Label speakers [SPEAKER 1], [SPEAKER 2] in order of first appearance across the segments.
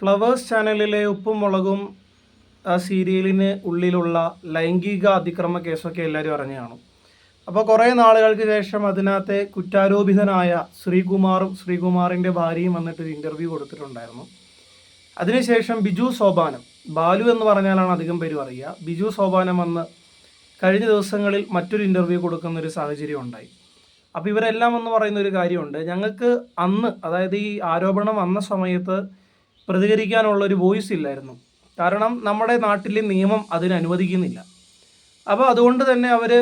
[SPEAKER 1] Flowers ചാനലിലെ ഉപ്പും മുളകും ആ സീരിയലിന് ഉള്ളിലുള്ള ലൈംഗിക അതിക്രമ കേസൊക്കെ എല്ലാവരും അറിഞ്ഞു കാണും അപ്പോൾ കുറേ നാളുകൾക്ക് ശേഷം അതിനകത്തെ കുറ്റാരോപിതനായ ശ്രീകുമാറും ശ്രീകുമാറിന്റെ ഭാര്യയും വന്നിട്ട് ഒരു ഇന്റർവ്യൂ കൊടുത്തിട്ടുണ്ടായിരുന്നു. അതിനുശേഷം ബിജു സോപാനം ബാലു എന്ന് പറഞ്ഞാലാണ് അധികം പേരും അറിയുക. ബിജു സോപാനം വന്ന് കഴിഞ്ഞ ദിവസങ്ങളിൽ മറ്റൊരു ഇന്റർവ്യൂ കൊടുക്കുന്ന ഒരു സാഹചര്യം ഉണ്ടായി. അപ്പോൾ ഇവരെല്ലാം എന്ന് പറയുന്ന ഒരു കാര്യമുണ്ട്. ഞങ്ങൾക്ക് അന്ന് അതായത് ഈ ആരോപണം വന്ന സമയത്ത് പ്രതികരിക്കാനുള്ള ഒരു വോയിസ് ഇല്ലായിരുന്നു. കാരണം നമ്മുടെ നാട്ടിലെ നിയമം അതിന് അനുവദിക്കുന്നില്ല. അപ്പോൾ അതുകൊണ്ട് തന്നെ അവർ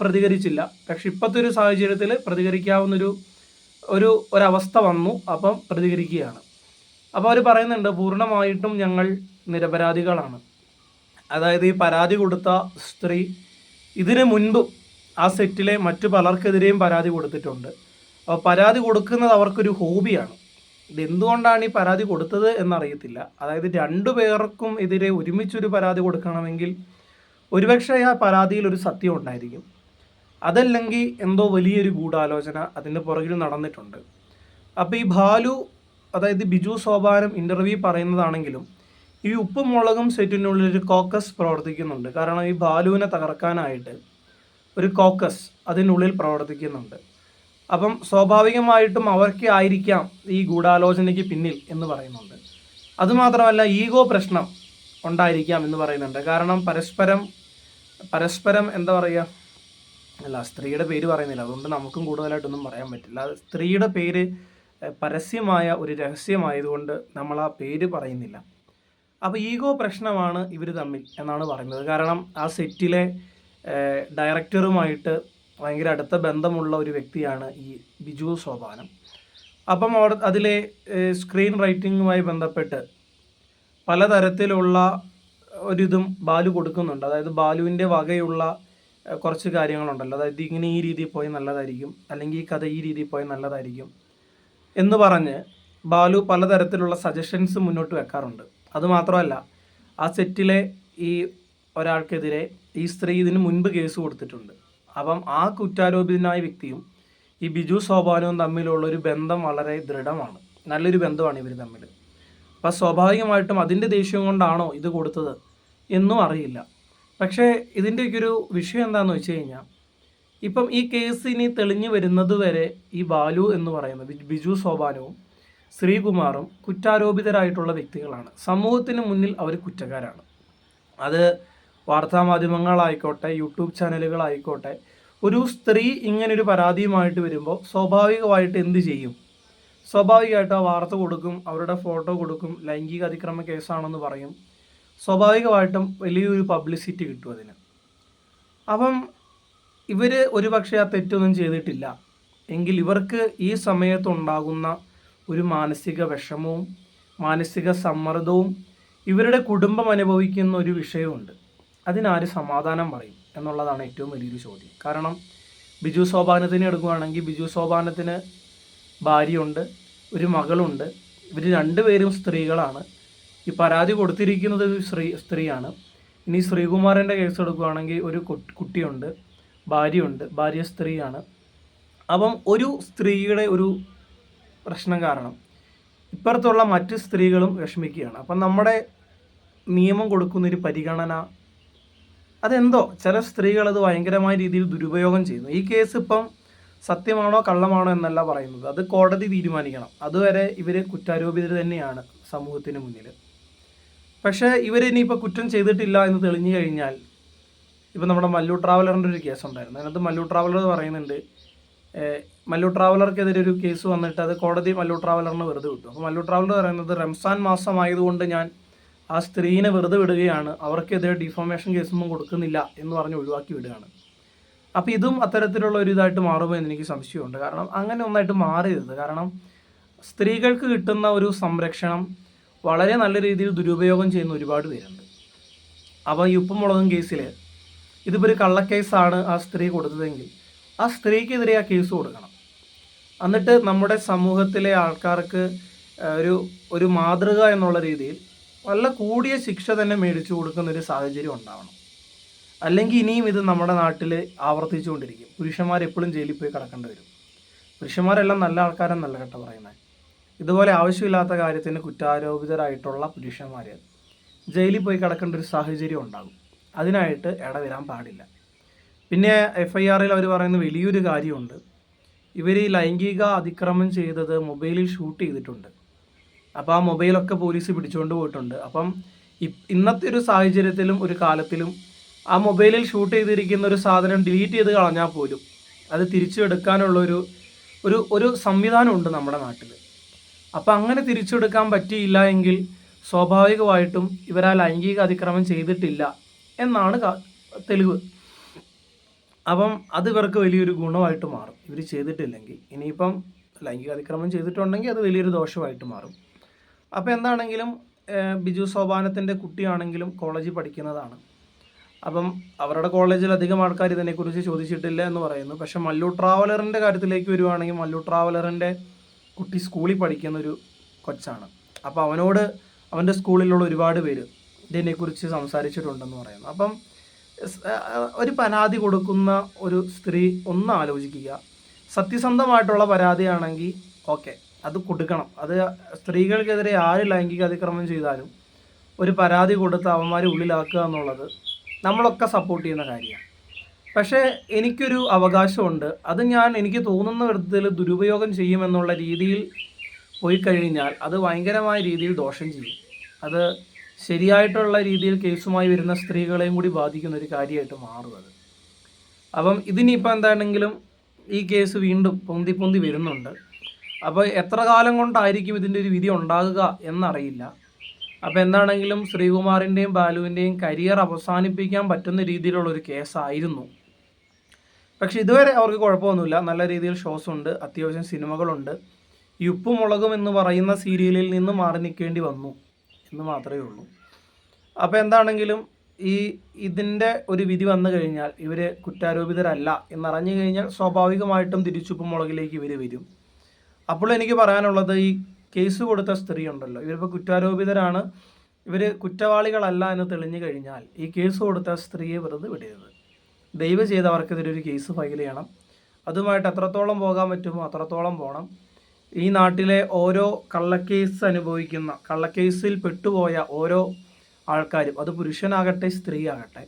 [SPEAKER 1] പ്രതികരിച്ചില്ല. പക്ഷെ ഇപ്പോഴത്തെ ഒരു സാഹചര്യത്തിൽ പ്രതികരിക്കാവുന്നൊരു ഒരു ഒരവസ്ഥ വന്നു. അപ്പം പ്രതികരിക്കുകയാണ്. അപ്പോൾ അവർ പറയുന്നുണ്ട് പൂർണമായിട്ടും ഞങ്ങൾ നിരപരാധികളാണ്. അതായത് ഈ പരാതി കൊടുത്ത സ്ത്രീ ഇതിനു മുൻപ് ആ സെറ്റിലെ മറ്റു പലർക്കെതിരെയും പരാതി കൊടുത്തിട്ടുണ്ട്. അപ്പോൾ പരാതി കൊടുക്കുന്നത് അവർക്കൊരു ഹോബിയാണ്. ഇത് എന്തുകൊണ്ടാണ് ഈ പരാതി കൊടുത്തത് എന്നറിയത്തില്ല. അതായത് രണ്ടു പേർക്കും എതിരെ ഒരുമിച്ചൊരു പരാതി കൊടുക്കണമെങ്കിൽ ഒരുപക്ഷെ ആ പരാതിയിൽ ഒരു സത്യം ഉണ്ടായിരിക്കും. അതല്ലെങ്കിൽ എന്തോ വലിയൊരു ഗൂഢാലോചന അതിന്റെ പുറകിൽ നടന്നിട്ടുണ്ട്. അപ്പോൾ ഈ ബാലു അതായത് ബിജു സോപാനം ഇന്റർവ്യൂ പറയുന്നതാണെങ്കിലും ഈ ഉപ്പും മുളകും സെറ്റിനുള്ളിൽ ഒരു കോക്കസ് പ്രവർത്തിക്കുന്നുണ്ട്. കാരണം ഈ ബാലുവിനെ തകർക്കാനായിട്ട് ഒരു കോക്കസ് അതിനുള്ളിൽ പ്രവർത്തിക്കുന്നുണ്ട്. അപ്പം സ്വാഭാവികമായിട്ടും അവർക്ക് ആയിരിക്കാം ഈ ഗൂഢാലോചനയ്ക്ക് പിന്നിൽ എന്ന് പറയുന്നുണ്ട്. അതുമാത്രമല്ല ഈഗോ പ്രശ്നം ഉണ്ടായിരിക്കാം എന്ന് പറയുന്നുണ്ട്. കാരണം പരസ്പരം പരസ്പരം എന്താ പറയുക? അല്ല സ്ത്രീയുടെ പേര് പറയുന്നില്ല. അതുകൊണ്ട് നമുക്കും കൂടുതലായിട്ടൊന്നും പറയാൻ പറ്റില്ല. സ്ത്രീയുടെ പേര് പരസ്യമായ ഒരു രഹസ്യമായതുകൊണ്ട് നമ്മൾ ആ പേര് പറയുന്നില്ല. അപ്പോൾ ഈഗോ പ്രശ്നമാണ് ഇവർ തമ്മിൽ എന്നാണ് പറയുന്നത്. കാരണം ആ സെറ്റിലെ ഡയറക്ടറുമായിട്ട് ഭയങ്കര അടുത്ത ബന്ധമുള്ള ഒരു വ്യക്തിയാണ് ഈ ബിജു സോപാനം. അപ്പം അവിടെ അതിലെ സ്ക്രീൻ റൈറ്റിങ്ങുമായി ബന്ധപ്പെട്ട് പലതരത്തിലുള്ള ഒരിതും ബാലു കൊടുക്കുന്നുണ്ട്. അതായത് ബാലുവിന്റെ വകയുള്ള കുറച്ച് കാര്യങ്ങളുണ്ടല്ലോ. അതായത് ഇങ്ങനെ ഈ രീതിയിൽ പോയി നല്ലതായിരിക്കും അല്ലെങ്കിൽ ഈ കഥ ഈ രീതിയിൽ പോയി നല്ലതായിരിക്കും എന്ന് പറഞ്ഞ് ബാലു പലതരത്തിലുള്ള സജഷൻസ് മുന്നോട്ട് വെക്കാറുണ്ട്. അതുമാത്രമല്ല ആ സെറ്റിലെ ഈ ഒരാൾക്കെതിരെ ഈ സ്ത്രീ ഇതിന് മുൻപ് കേസ് കൊടുത്തിട്ടുണ്ട്. അപ്പം ആ കുറ്റാരോപിതനായ വ്യക്തിയും ഈ ബിജു സോപാനവും തമ്മിലുള്ള ഒരു ബന്ധം വളരെ ദൃഢമാണ്. നല്ലൊരു ബന്ധമാണ് ഇവർ തമ്മിൽ അപ്പം സ്വാഭാവികമായിട്ടും അതിന്റെ ദേഷ്യം കൊണ്ടാണോ ഇത് കൊടുത്തത് എന്നും അറിയില്ല. പക്ഷേ ഇതിന്റെയൊക്കെ ഒരു വിഷയം എന്താണെന്ന് വെച്ച് കഴിഞ്ഞാൽ ഇപ്പം ഈ കേസ് ഇനി തെളിഞ്ഞു വരുന്നത് വരെ ഈ ബാലു എന്ന് പറയുന്ന ബിജു സോപാനവും ശ്രീകുമാറും കുറ്റാരോപിതരായിട്ടുള്ള വ്യക്തികളാണ്. സമൂഹത്തിന് മുന്നിൽ അവർ കുറ്റക്കാരാണ്. അത് വാർത്താമാധ്യമങ്ങളായിക്കോട്ടെ യൂട്യൂബ് ചാനലുകളായിക്കോട്ടെ ഒരു സ്ത്രീ ഇങ്ങനൊരു പരാതിയുമായിട്ട് വരുമ്പോൾ സ്വാഭാവികമായിട്ട് എന്ത് ചെയ്യും? സ്വാഭാവികമായിട്ട് ആ വാർത്ത കൊടുക്കും അവരുടെ ഫോട്ടോ കൊടുക്കും ലൈംഗിക അതിക്രമ കേസാണെന്ന് പറയും. സ്വാഭാവികമായിട്ടും വലിയൊരു പബ്ലിസിറ്റി കിട്ടും അതിന്. അപ്പം ഇവർ ഒരുപക്ഷെ ആ തെറ്റൊന്നും ചെയ്തിട്ടില്ല. എങ്കിൽ ഇവർക്ക് ഈ സമയത്തുണ്ടാകുന്ന ഒരു മാനസിക വിഷമവും മാനസിക സമ്മർദ്ദവും ഇവരുടെ കുടുംബം അനുഭവിക്കുന്ന ഒരു വിഷയമുണ്ട് അതിനാര് സമാധാനം പറയും എന്നുള്ളതാണ് ഏറ്റവും വലിയൊരു ചോദ്യം. കാരണം ബിജു സോപാനത്തിന് എടുക്കുകയാണെങ്കിൽ ബിജു സോപാനത്തിന് ഭാര്യയുണ്ട് ഒരു മകളുണ്ട് ഇവർ രണ്ടുപേരും സ്ത്രീകളാണ്. ഈ പരാതി കൊടുത്തിരിക്കുന്നത് സ്ത്രീ സ്ത്രീയാണ്. ഇനി ശ്രീകുമാരന്റെ കേസ് എടുക്കുകയാണെങ്കിൽ ഒരു കുട്ട്- കുട്ടിയുണ്ട് ഭാര്യയുണ്ട് ഭാര്യ സ്ത്രീയാണ്. അപ്പം ഒരു സ്ത്രീയുടെ ഒരു പ്രശ്നം കാരണം ഇപ്പുറത്തുള്ള മറ്റ് സ്ത്രീകളും വിഷമിക്കുകയാണ്. അപ്പം നമ്മുടെ നിയമം കൊടുക്കുന്നൊരു പരിഗണന അതെന്തോ ചില സ്ത്രീകൾ അത് ഭയങ്കരമായ രീതിയിൽ ദുരുപയോഗം ചെയ്യുന്നു. ഈ കേസ് ഇപ്പം സത്യമാണോ കള്ളമാണോ എന്നല്ല പറയുന്നത്. അത് കോടതി തീരുമാനിക്കണം. അതുവരെ ഇവർ കുറ്റാരോപിതർ തന്നെയാണ് സമൂഹത്തിന് മുന്നിൽ പക്ഷേ ഇവരിനിയിപ്പോൾ കുറ്റം ചെയ്തിട്ടില്ല എന്ന് തെളിഞ്ഞു കഴിഞ്ഞാൽ ഇപ്പം നമ്മുടെ മല്ലു ട്രാവലറിന്റെ ഒരു കേസ് ഉണ്ടായിരുന്നു. അതിനകത്ത് മല്ലു ട്രാവലർ പറയുന്നുണ്ട് മല്ലു ട്രാവലർക്കെതിരെ ഒരു കേസ് വന്നിട്ട് അത് കോടതി മല്ലു ട്രാവലറിന് വെറുതെ വിട്ടു. അപ്പോൾ മല്ലു ട്രാവലർ പറയുന്നത് റംസാൻ മാസമായതുകൊണ്ട് ഞാൻ ആ സ്ത്രീനെ വെറുതെ വിടുകയാണ്. അവർക്കെതിരെ ഡിഫോമേഷൻ കേസൊന്നും കൊടുക്കുന്നില്ല എന്ന് പറഞ്ഞ് ഒഴിവാക്കി വിടുകയാണ്. അപ്പോൾ ഇതും അത്തരത്തിലുള്ള ഒരു ഇതായിട്ട് മാറുമോ എന്ന് എനിക്ക് സംശയമുണ്ട്. കാരണം അങ്ങനെ ഒന്നായിട്ട് മാറരുത്. കാരണം സ്ത്രീകൾക്ക് കിട്ടുന്ന ഒരു സംരക്ഷണം വളരെ നല്ല രീതിയിൽ ദുരുപയോഗം ചെയ്യുന്ന ഒരുപാട് പേരുണ്ട്. അപ്പോൾ ഈ ഉപ്പും മുളകും കേസിൽ ഇതിപ്പോൾ ഒരു കള്ളക്കേസാണ് ആ സ്ത്രീ കൊടുത്തതെങ്കിൽ ആ സ്ത്രീക്കെതിരെ ആ കേസ് കൊടുക്കണം. എന്നിട്ട് നമ്മുടെ സമൂഹത്തിലെ ആൾക്കാർക്ക് ഒരു ഒരു മാതൃക എന്നുള്ള രീതിയിൽ വല്ല കൂടിയ ശിക്ഷ തന്നെ മേടിച്ചു കൊടുക്കുന്ന ഒരു സാഹചര്യം ഉണ്ടാവണം. അല്ലെങ്കിൽ ഇനിയും ഇത് നമ്മുടെ നാട്ടിൽ ആവർത്തിച്ചുകൊണ്ടിരിക്കും. പുരുഷന്മാർ എപ്പോഴും ജയിലിൽ പോയി കിടക്കേണ്ടി വരും. പുരുഷന്മാരെല്ലാം നല്ല ആൾക്കാരെന്നല്ല കേട്ടോ പറയുന്നത് ഇതുപോലെ ആവശ്യമില്ലാത്ത കാര്യത്തിന് കുറ്റാരോപിതരായിട്ടുള്ള പുരുഷന്മാർ ജയിലിൽ പോയി കിടക്കേണ്ട ഒരു സാഹചര്യം ഉണ്ടാകും. അതിനായിട്ട് ഇടവരാൻ പാടില്ല. പിന്നെ എഫ് ഐ ആറിൽ അവർ പറയുന്ന വലിയൊരു കാര്യമുണ്ട്. ഇവർ ലൈംഗിക അതിക്രമം ചെയ്തത് മൊബൈലിൽ ഷൂട്ട് ചെയ്തിട്ടുണ്ട്. അപ്പോൾ ആ മൊബൈലൊക്കെ പോലീസ് പിടിച്ചുകൊണ്ട് പോയിട്ടുണ്ട്. അപ്പം ഇന്നത്തെ ഒരു സാഹചര്യത്തിലും ഒരു കാലത്തിലും ആ മൊബൈലിൽ ഷൂട്ട് ചെയ്തിരിക്കുന്ന ഒരു സാധനം ഡിലീറ്റ് ചെയ്ത് കളഞ്ഞാൽ പോലും അത് തിരിച്ചെടുക്കാനുള്ള ഒരു ഒരു ഒരു സംവിധാനമുണ്ട് നമ്മുടെ നാട്ടിൽ അപ്പം അങ്ങനെ തിരിച്ചെടുക്കാൻ പറ്റിയില്ല എങ്കിൽ സ്വാഭാവികമായിട്ടും ഇവരാ ലൈംഗിക അതിക്രമം ചെയ്തിട്ടില്ല എന്നാണ് തെളിവ്. അപ്പം അത് ഇവർക്ക് വലിയൊരു ഗുണമായിട്ട് മാറും. ഇവർ ചെയ്തിട്ടില്ലെങ്കിൽ. ഇനിയിപ്പം ലൈംഗിക അതിക്രമം ചെയ്തിട്ടുണ്ടെങ്കിൽ അത് വലിയൊരു ദോഷമായിട്ട് മാറും. അപ്പോൾ എന്താണെങ്കിലും ബിജു സോപാനത്തിന്റെ കുട്ടിയാണെങ്കിലും കോളേജിൽ പഠിക്കുന്നതാണ്. അപ്പം അവരുടെ കോളേജിൽ അധികം ആൾക്കാർ ഇതിനെക്കുറിച്ച് ചോദിച്ചിട്ടില്ല എന്ന് പറയുന്നു. പക്ഷെ മല്ലു ട്രാവലറിന്റെ കാര്യത്തിലേക്ക് വരുവാണെങ്കിൽ മല്ലു ട്രാവലറിന്റെ കുട്ടി സ്കൂളിൽ പഠിക്കുന്ന ഒരു കൊച്ചാണ്. അപ്പോൾ അവനോട് അവന്റെ സ്കൂളിലുള്ള ഒരുപാട് പേര് ഇതിനെക്കുറിച്ച് സംസാരിച്ചിട്ടുണ്ടെന്ന് പറയുന്നു. അപ്പം ഒരു പരാതി കൊടുക്കുന്ന ഒരു സ്ത്രീ ഒന്ന് ആലോചിക്കുക. സത്യസന്ധമായിട്ടുള്ള പരാതിയാണെങ്കിൽ ഓക്കെ. അത് കൊടുക്കണം. അത് സ്ത്രീകൾക്കെതിരെ ആര് ലൈംഗിക അതിക്രമം ചെയ്താലും ഒരു പരാതി കൊടുത്ത് അവന്മാരെ ഉള്ളിലാക്കുക എന്നുള്ളത് നമ്മളൊക്കെ സപ്പോർട്ട് ചെയ്യുന്ന കാര്യമാണ്. പക്ഷേ എനിക്കൊരു അവകാശമുണ്ട്. അത് ഞാൻ എനിക്ക് തോന്നുന്ന വിധത്തിൽ ദുരുപയോഗം ചെയ്യുമെന്നുള്ള രീതിയിൽ പോയി കഴിഞ്ഞാൽ അത് ഭയങ്കരമായ രീതിയിൽ ദോഷം ചെയ്യും. അത് ശരിയായിട്ടുള്ള രീതിയിൽ കേസുമായി വരുന്ന സ്ത്രീകളെയും കൂടി ബാധിക്കുന്ന ഒരു കാര്യമായിട്ട് മാറും അത്. അപ്പം ഇതിനിപ്പോൾ എന്താണെങ്കിലും ഈ കേസ് വീണ്ടും പൊന്തി പൊന്തി വരുന്നുണ്ട്. അപ്പോൾ എത്ര കാലം കൊണ്ടായിരിക്കും ഇതിന്റെ ഒരു വിധി ഉണ്ടാകുക എന്നറിയില്ല. അപ്പോൾ എന്താണെങ്കിലും ശ്രീകുമാറിന്റെയും ബാലുവിന്റെയും കരിയർ അവസാനിപ്പിക്കാൻ പറ്റുന്ന രീതിയിലുള്ള ഒരു കേസായിരുന്നു. പക്ഷേ ഇതുവരെ അവർക്ക് കുഴപ്പമൊന്നുമില്ല. നല്ല രീതിയിൽ ഷോസ് ഉണ്ട് അത്യാവശ്യം സിനിമകളുണ്ട്. ഈ ഉപ്പും മുളകും എന്ന് പറയുന്ന സീരിയലിൽ നിന്ന് മാറി നിൽക്കേണ്ടി വന്നു എന്ന് മാത്രമേ ഉള്ളൂ. അപ്പോൾ എന്താണെങ്കിലും ഈ ഇതിന്റെ ഒരു വിധി വന്നു കഴിഞ്ഞാൽ ഇവർ കുറ്റാരോപിതരല്ല എന്നറിഞ്ഞു കഴിഞ്ഞാൽ സ്വാഭാവികമായിട്ടും തിരിച്ചുപ്പും മുളകിലേക്ക് ഇവർ വരും. അപ്പോൾ എനിക്ക് പറയാനുള്ളത് ഈ കേസ് കൊടുത്ത സ്ത്രീ ഉണ്ടല്ലോ. ഇവരിപ്പോൾ കുറ്റാരോപിതരാണ്. ഇവർ കുറ്റവാളികളല്ല എന്ന് തെളിഞ്ഞു കഴിഞ്ഞാൽ ഈ കേസ് കൊടുത്ത സ്ത്രീയെ വെറുതെ വിടരുത്. ദയവ് ചെയ്ത് അവർക്കെതിരെ ഒരു കേസ് ഫയൽ ചെയ്യണം. അതുമായിട്ട് എത്രത്തോളം പോകാൻ പറ്റുമോ അത്രത്തോളം പോകണം ഈ നാട്ടിലെ ഓരോ കള്ളക്കേസ് അനുഭവിക്കുന്ന കള്ളക്കേസിൽ പെട്ടുപോയ ഓരോ ആൾക്കാരും അത് പുരുഷനാകട്ടെ സ്ത്രീ ആകട്ടെ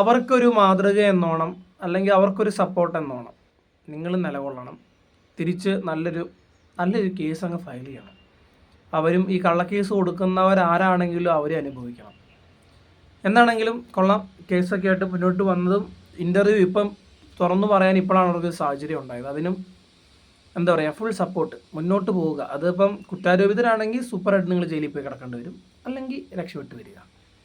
[SPEAKER 1] അവർക്കൊരു മാതൃക എന്നോണം അല്ലെങ്കിൽ അവർക്കൊരു സപ്പോർട്ട് എന്നോണം നിങ്ങൾ നിലകൊള്ളണം. തിരിച്ച് നല്ലൊരു നല്ലൊരു കേസ് അങ്ങ് ഫയൽ ചെയ്യണം. അവരും ഈ കള്ളക്കേസ് കൊടുക്കുന്നവരാരാണെങ്കിലും അവരെ അനുഭവിക്കണം. എന്താണെങ്കിലും കൊള്ളാം കേസൊക്കെ ആയിട്ട് മുന്നോട്ട് വന്നതും ഇന്റർവ്യൂ ഇപ്പം തുറന്നു പറയാൻ ഇപ്പോഴാണ് അവർക്ക് സാഹചര്യം ഉണ്ടായത്. അതിനും എന്താ പറയുക ഫുൾ സപ്പോർട്ട് മുന്നോട്ട് പോവുക. അതിപ്പം കുറ്റാരോപിതരാണെങ്കിൽ സൂപ്പറായിട്ട് നിങ്ങൾ ജയിലിൽ പോയി കിടക്കേണ്ടി വരും. അല്ലെങ്കിൽ രക്ഷപ്പെട്ട് വരിക.